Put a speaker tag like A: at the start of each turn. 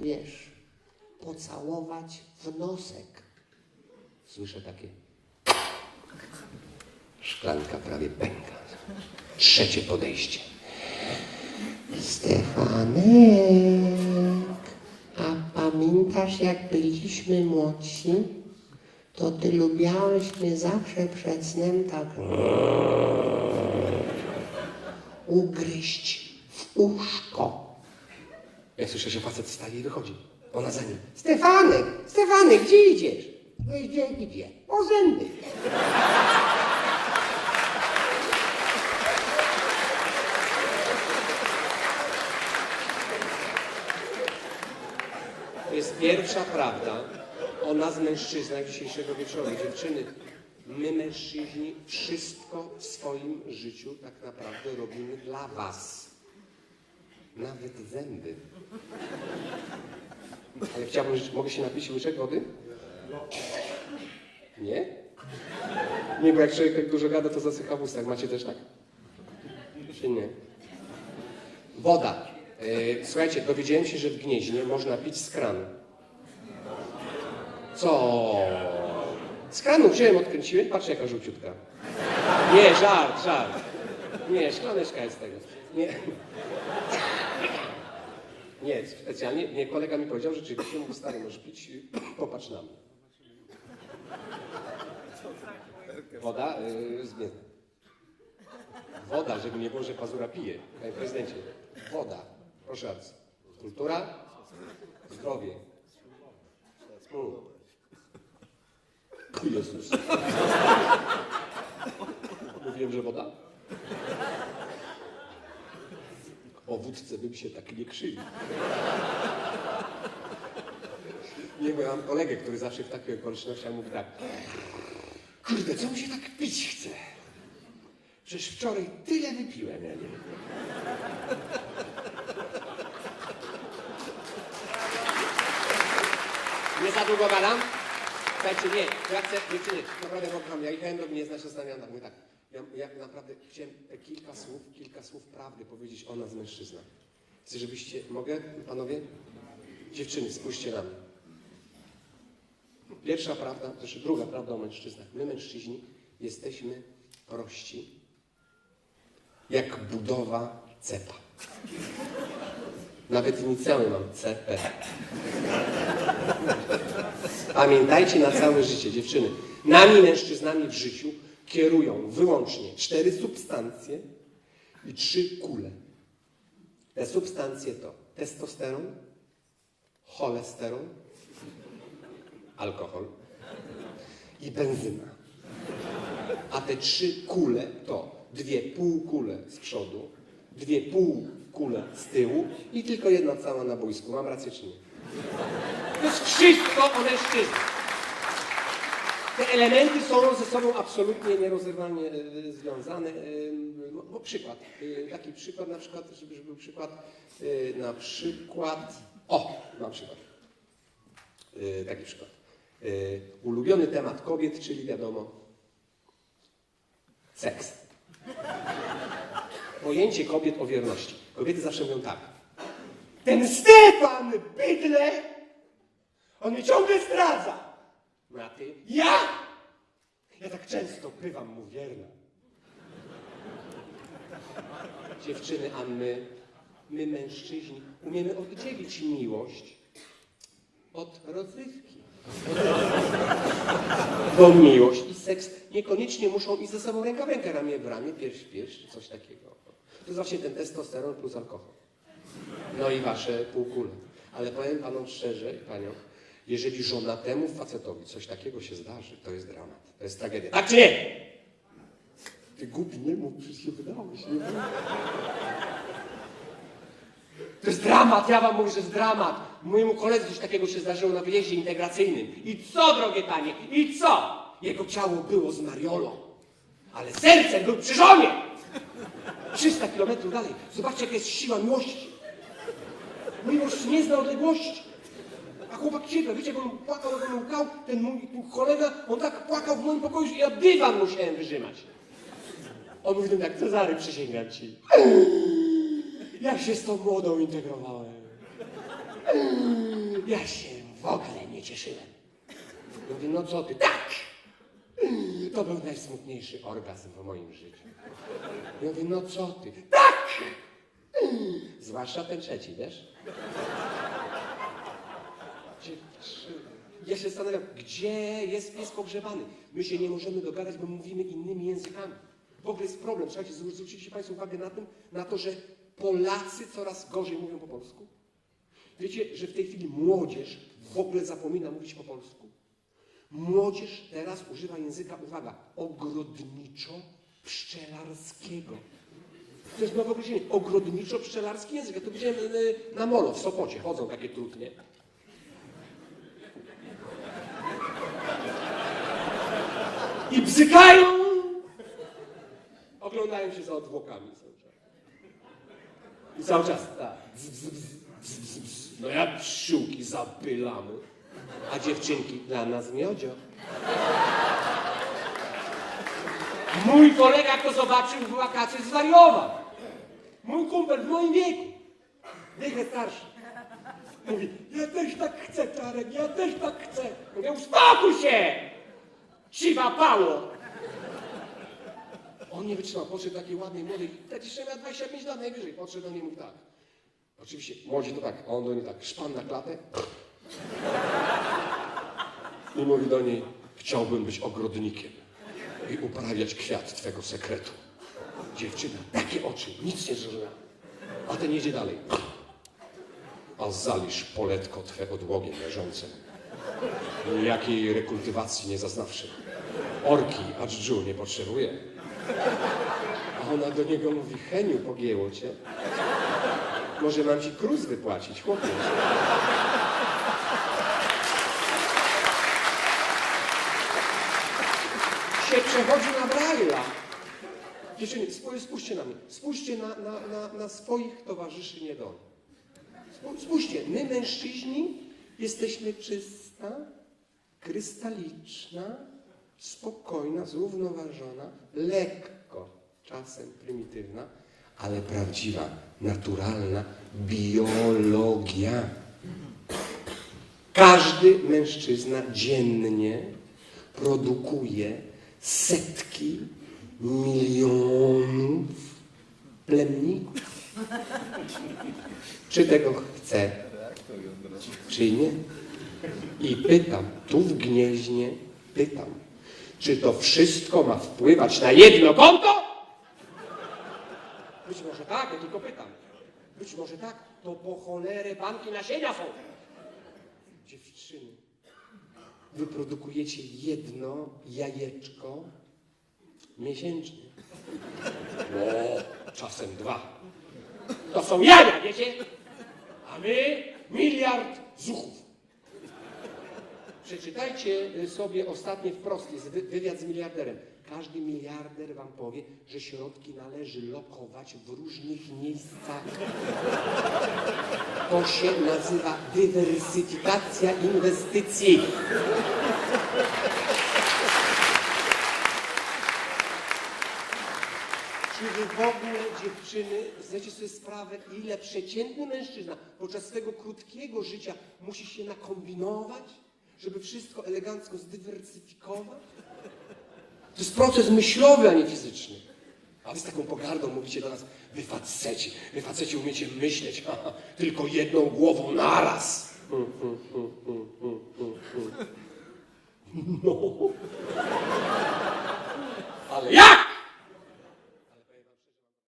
A: wiesz, pocałować w nosek. Słyszę takie. Szklanka prawie pęka. Trzecie podejście. Stefanek, a pamiętasz jak byliśmy młodsi? To ty lubiałeś mnie zawsze przed snem tak ugryźć w uszko. Ja słyszę, że facet wstaje i wychodzi. Ona za nim. Stefanek, Stefanek, gdzie idziesz? No Gdzie, gdzie? O zęby. To jest pierwsza prawda o nas mężczyznach dzisiejszego wieczoru. Dziewczyny, my mężczyźni wszystko w swoim życiu tak naprawdę robimy dla was. Nawet zęby. Ale chciałbym, mogę się napić łyczek wody? Nie? Nie, bo jak człowiek tak dużo gada, to zasycha w ustach. Macie też tak? Czy nie? Woda. E, Słuchajcie, dowiedziałem się, że w Gnieźnie można pić z kranu. Co? Z kranu wziąłem, odkręciłem, patrz jaka żółciutka. Nie, żart, żart. Nie, szklaneczka jest tego. Nie. Nie, specjalnie. Nie, kolega mi powiedział, że rzeczywiście mówi stary, możesz pić, popatrz na mnie. Woda yy, z mięsem. Woda, żeby nie było, że pazura pije. Panie prezydencie, woda. Proszę bardzo. Kultura, zdrowie. Mm. Jezus. Mówiłem, że woda. O wódce bym się tak nie krzywił. Nie, bo ja mam kolegę, który zawsze w takich okolicznościach mówi tak. Kurde, co mi się tak pić chce? Przecież wczoraj tyle wypiłem, ja nie. Nie za długo gadam? Słuchajcie, nie, ja chcę, dziewczyny, naprawdę kocham, ja jechałem do Gniezna, się zastanawiam, tak, mówię tak, ja, ja naprawdę chciałem kilka słów, kilka słów prawdy powiedzieć o nas mężczyznach. Chcę, żebyście, mogę, panowie? Dziewczyny, spójrzcie na mnie. Pierwsza prawda, to znaczy druga prawda o mężczyznach. My mężczyźni jesteśmy prości, jak budowa cepa. Nawet inicjały mam CP. Pamiętajcie na całe życie, dziewczyny. Nami mężczyznami w życiu kierują wyłącznie cztery substancje i trzy kule. Te substancje to testosteron, cholesterol, alkohol i benzyna. A te trzy kule to dwie półkule z przodu, dwie półkule z tyłu i tylko jedna cała na boisku. Mam rację czy nie? To jest wszystko o mężczyznach. Te elementy są ze sobą absolutnie nierozerwalnie e, związane. E, no, przykład, e, taki przykład na przykład, żeby, był przykład, e, na przykład, o, mam przykład. E, Taki przykład. E, Ulubiony temat kobiet, czyli wiadomo, seks. Pojęcie kobiet o wierności. Kobiety zawsze mówią tak. Ten Stefan bydle, on mnie ciągle zdradza. No a ty? Ja? Ja tak często bywam mu wierna. Dziewczyny, a my, my mężczyźni, umiemy oddzielić miłość od rozrywki. Bo miłość i seks niekoniecznie muszą iść ze sobą ręka w rękę, ramię w ramię, pierś w pierś, coś takiego. To jest właśnie ten testosteron plus alkohol. No i wasze półkule. Ale powiem panom szczerze, paniom, jeżeli żonatemu facetowi coś takiego się zdarzy, to jest dramat. To jest tragedia. Tak czy nie? Ty głupi nie mów, przecież się. Nie mów. To jest dramat, ja wam mówię, że jest dramat. Mojemu koledze coś takiego się zdarzyło na wyjeździe integracyjnym. I co, drogie panie, i co? Jego ciało było z Mariolą, ale serce był przy żonie. 300 kilometrów dalej. Zobaczcie, jaka jest siła miłości. Miłość nie zna odległości. A chłopak ciepły, wiecie, jak on płakał, jak on łkał, ten mój kolega, on tak płakał w moim pokoju, że ja dywan musiałem wyrzymać. On mówi tak, Cezary, przysięgam ci. Jak się z tą młodą integrowałem. Ja się w ogóle nie cieszyłem. Mówię, no co ty? Tak! To był najsmutniejszy orgazm w moim życiu. Ja mówię, no co ty? Tak! Zwłaszcza ten trzeci, wiesz? Ja się zastanawiam, gdzie jest pies pogrzebany? My się nie możemy dogadać, bo mówimy innymi językami. W ogóle jest problem. Słuchajcie, zwró- zwróciliście Państwo uwagę na, tym, na to, że Polacy coraz gorzej mówią po polsku? Wiecie, że w tej chwili młodzież w ogóle zapomina mówić po polsku? Młodzież teraz używa języka, uwaga, ogrodniczo-pszczelarskiego. To jest nowe określenie. Ogrodniczo-pszczelarski język. Ja to widziałem y, na molo w Sopocie. Chodzą takie trudnie. I bzykają! Oglądają się za odwłokami cały czas. I cały czas tak. No jak psiółki zapylamy. A dziewczynki dla nas miodzio. Mój kolega, to zobaczył w wakacje, zwariował. Mój kumpel w moim wieku. Wiele starszy. Mówi, ja też tak chcę, Czarek, ja też tak chcę. Mówię, uspokój się! Siwa pało! On nie wytrzymał, podszedł takiej ładnej, młodej, ta dziewczyna miała 25 lat najwyżej, podszedł do niej i mówi tak. Oczywiście, młodzi to tak, a on do niej tak, szpan na klatę. I mówi do niej, chciałbym być ogrodnikiem i uprawiać kwiat twego sekretu. Dziewczyna, takie oczy, nic nie zrozumiała. A ten jedzie dalej. A zalisz poletko twe odłogiem leżące. Jakiej rekultywacji nie zaznawszy. Orki, a dżdżu nie potrzebuje. A ona do niego mówi, Heniu, pogięło cię. Może mam ci kruz wypłacić, chłopie. się przechodzi na Braille'a. Dziewczyny, spój- spójrzcie na mnie. Spójrzcie na, na, na, na swoich towarzyszy niedoli. Spó- Spójrzcie, my mężczyźni jesteśmy czysta, krystaliczna, spokojna, zrównoważona, lekko, czasem prymitywna, ale prawdziwa, naturalna biologia. Każdy mężczyzna dziennie produkuje setki milionów plemników. Czy tego chce, czy nie? I pytam, tu w Gnieźnie pytam, czy to wszystko ma wpływać na jedno konto? Być może tak, ja tylko pytam. Być może tak, to po cholerę banki nasienia są. Dziewczyny, wyprodukujecie jedno jajeczko miesięcznie. No, czasem dwa. To są jaja, wiecie? A my miliard zuchów. Przeczytajcie sobie ostatnie wprost, jest wy- wywiad z miliarderem. Każdy miliarder wam powie, że środki należy lokować w różnych miejscach. To się nazywa dywersyfikacja inwestycji. Czy wy w ogóle, dziewczyny, zdajecie sobie sprawę, ile przeciętny mężczyzna podczas swego krótkiego życia musi się nakombinować, żeby wszystko elegancko zdywersyfikować? To jest proces myślowy, a nie fizyczny. A wy z taką pogardą mówicie do nas, wy faceci, wy faceci umiecie myśleć, tylko jedną głową naraz. No. Ale jak?